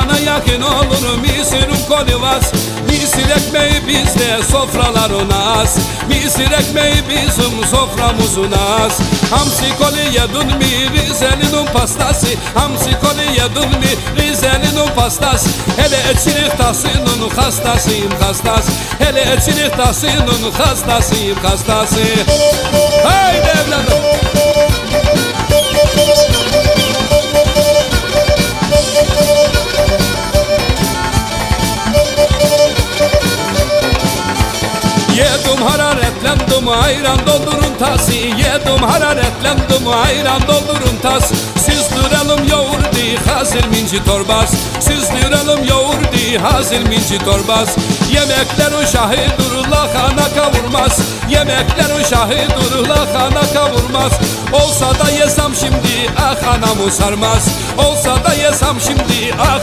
cana yakın olur misirin kolivas Misir ekmeği bizde sofraların az Misir ekmeği bizim soframızın az Hamsi koli yedin mi Rize'nin pastası? Hamsi koli yedin mi Rize'nin pastası? Hele eçilik tasının hastasıyım hastası Hele eçilik tasının hastasıyım hastası Haydi evladım Yedim hararetlendim ayran doldurun tası. Yedim hararetlendim ayran doldurun tas Süzdürelim yoğurdu hazır minci torbas Süzdürelim yoğurdu hazır minci torbas Yemekler uşağı durula kana kavurmaz. Yemekler uşağı durula kana kavurmaz. Olsa da yesem şimdi ah anamı sarmaz Olsa da yesem şimdi ah